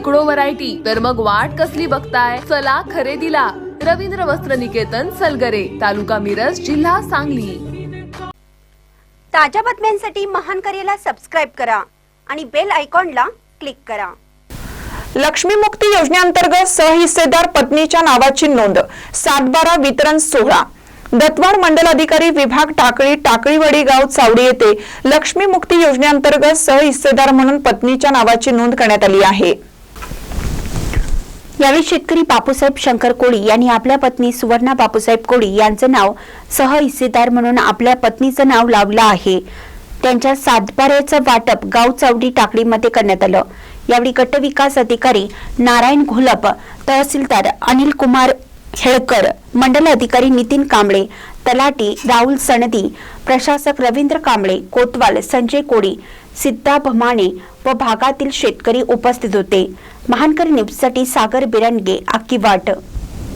शेकडो व्हरायटी तर मग वाट कसली बघताय? चला खरेदीला. रवींद्र वस्त्र निकेतन सलगरे तालुका मिरज जिल्हा सांगली. ताज्या बातम्यांसाठी महान करेला सबस्क्राईब करा आणि बेल आयकॉनला क्लिक करा. लक्ष्मी मुक्ती योजनेअंतर्गत सहहिस्सेदार पत्नीच्या नावाची नोंद. सातबारा वितरण सोहळा. दत्तवाड मंडल अधिकारी विभाग टाकळी टाकळीवाडी गाव चावडी येथे लक्ष्मी मुक्ती योजनेअंतर्गत सहहिस्सेदार म्हणून पत्नीच्या नावाची नोंद करण्यात आली आहे. यावेळी शेतकरी बापूसाहेब शंकर कोळी यांनी आपल्या पत्नी सुवर्णा बापूसाहेब कोळी यांचं नाव सह हिस्सेदार म्हणून आपल्या पत्नीचं नाव लावलं आहे. त्यांच्या सातबाऱ्याचं वाटप गाव चावडी टाकडीमध्ये करण्यात आलं. यावेळी गट विकास अधिकारी नारायण घोलप तहसीलदार अनिल कुमार हेळकर मंडल अधिकारी नितीन कांबळे तलाटी राहुल सनदी प्रशासक रवींद्र कांबळे कोतवाल संजय कोडी सिद्धा भमाणे व भागातील शेतकरी उपस्थित होते. महानकर न्यूजसाठी सागर बिरंगे आक्की वाट.